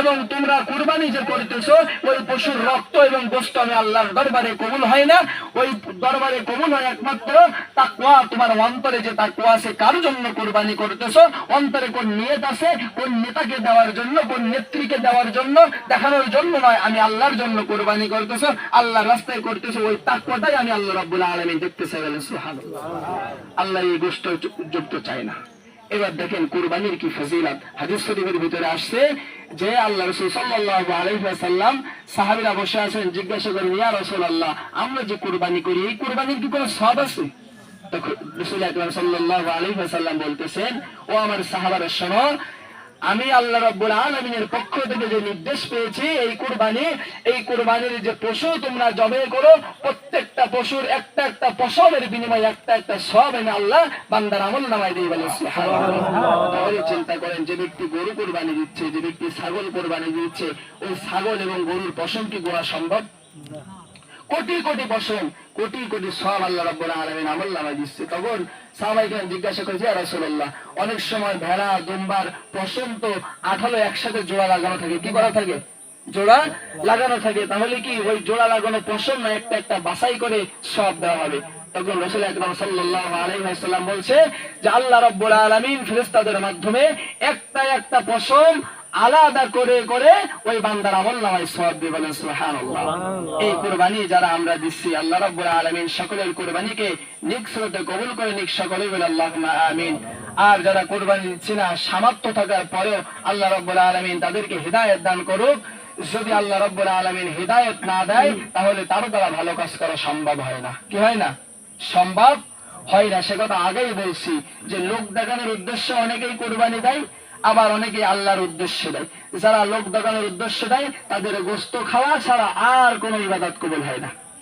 এবং তোমরা কুরবানি যে করতেছো, ওই পশুর রক্ত এবং গোস্ত আমি আল্লাহর দরবারে কবুল হয় না। ওই দরবারে কবুল হয় একমাত্র তাকওয়া, তোমার অন্তরে যে তাকওয়া আছে, কার জন্য কুরবানি করতেছো? অন্তরে কোন নিয়ত আছে? কোন নেতাকে দেওয়ার জন্য, কোন নেত্রীকে দেওয়ার জন্য? দেখানোর জন্য নয়, আমি আল্লাহর জন্য কুরবানি করতেছো। আল্লাহর রাস্তায় করতেছো, ওই তাকওয়াটাই আমি আল্লাহ রাব্বুল আলামিন দেখতে চাই আল্লাহ এই গোষ্ঠ যুক্ত চায় না। এবার দেখেন কুরবানির কি ফজিলত। হাদিস শরীফের ভিতরে আসছে যে আল্লাহ রসুল সাল্লাহ আলাইহি সাহাবিরা বসে আছেন, জিজ্ঞাসা করেন, ইয়া রাসূলুল্লাহ, আমরা যে কুরবানি করি, এই কুরবানির কি কোনো সব আছে? তখন রসুল আকরাম সাল্লাহ আলাইহি বলতেছেন, ও আমার সাহাবারের শোনো আমি আল্লাহ রাব্বুল আলামিনের পক্ষ থেকে যে নির্দেশ পেয়েছি, এই কুরবানি, এই কুরবানির যে পশু তোমরা জবে করো, প্রত্যেকটা পশুর একটা একটা পশমের বিনিময়ে একটা একটা সব এনে আল্লাহ বান্দার আমল নামাই দিয়ে বলে তাহলে চিন্তা করেন, যে ব্যক্তি গরু কোরবানি দিচ্ছে, যে ব্যক্তি ছাগল কোরবানি দিচ্ছে, ওই ছাগল এবং গরুর পশম কি গোড়া সম্ভব? কোটি কোটি পশম কোটি কোটি সব আল্লাহ রাব্বুল আলামিন আমল নামায় দিচ্ছে। তখন সাহাবাইকে জিজ্ঞাসা করেছে রাসূলুল্লাহ, অনেক সময় ভেড়া, দুম্বার পশম তো আঠালো একসাথে জোড়া লাগানো থাকে, কি করা থাকে? জোড়া লাগানো থাকে। তাহলে কি ওই জোড়া লাগানো পশম না একটা একটা বাছাই করে সব দেওয়া হবে? তখন রসুল আকরাম সাল্লাল্লাহু আলাইহি বলছে যে, আল্লাহ রাব্বুল আলামিন ফেরেশতাদের মাধ্যমে একটা একটা পশম আলাদা করে করে ওই বান্দার আমল নামায় সওয়াব দিয়ে বলেন সুবহানাল্লাহ। এই কুরবানি যারা আমরা দিচ্ছি আল্লাহ রাব্বুল আলামিন সকলের কুরবানিকে নিক স্রোতে কবুল করে নিক সকলে বলে আল্লাহুম্মা আমিন। আর যারা কুরবানি দিচ্ছে না সামর্থ্য থাকার পরেও আল্লাহ রাব্বুল আলামিন তাদেরকে হেদায়েত দান করুক। যদি আল্লাহ রাব্বুল আলামিন হেদায়েত না দেয় তাহলে তার দ্বারা ভালো কাজ করা সম্ভব হয় না। কি হয় না? সম্ভব হয় না সে কথা আগেই বলছি যে লোক দেখানোর উদ্দেশ্যে অনেকেই কোরবানি দেয় আবার অনেকে আল্লাহর উদ্দেশ্য দেয়। যারা লোক দেখানোর উদ্দেশ্য দেয়, তাদের গোস্ত খাওয়া ছাড়া আর কোনো ইবাদত কবুল হয় না।